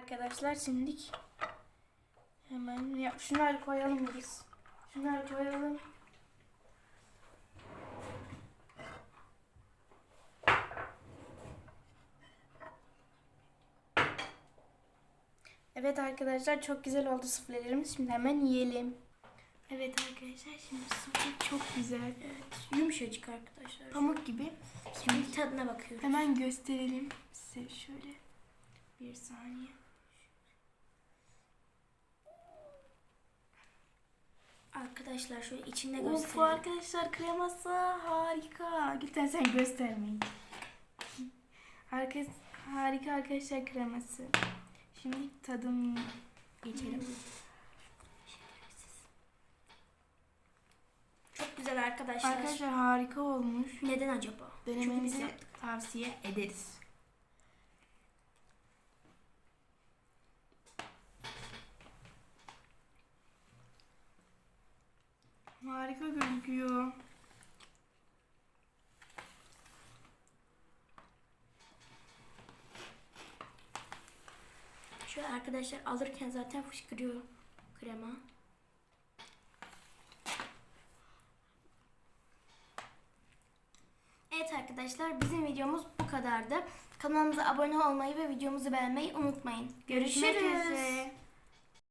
Arkadaşlar şimdilik hemen ya şunları koyalım biz. Şunları koyalım. Evet arkadaşlar çok güzel oldu suflelerimiz. Şimdi hemen yiyelim. Evet arkadaşlar şimdi sufle çok güzel. Evet. Yumuşacık arkadaşlar. Pamuk gibi. Şimdi tadına bakıyoruz. Hemen gösterelim size şöyle. Bir saniye. Arkadaşlar şöyle içinde Of gösterelim. arkadaşlar kreması harika. Lütfen sen göstermeyin. Harika, harika arkadaşlar kreması. Şimdi tadım geçelim. Çok güzel arkadaşlar. Arkadaşlar harika olmuş. Neden acaba? Denemenizi tavsiye ederiz. Harika gözüküyor. Şöyle arkadaşlar alırken zaten fışkırıyor krema. Evet arkadaşlar bizim videomuz bu kadardı. Kanalımıza abone olmayı ve videomuzu beğenmeyi unutmayın. Görüşürüz. Görüşmek üzere.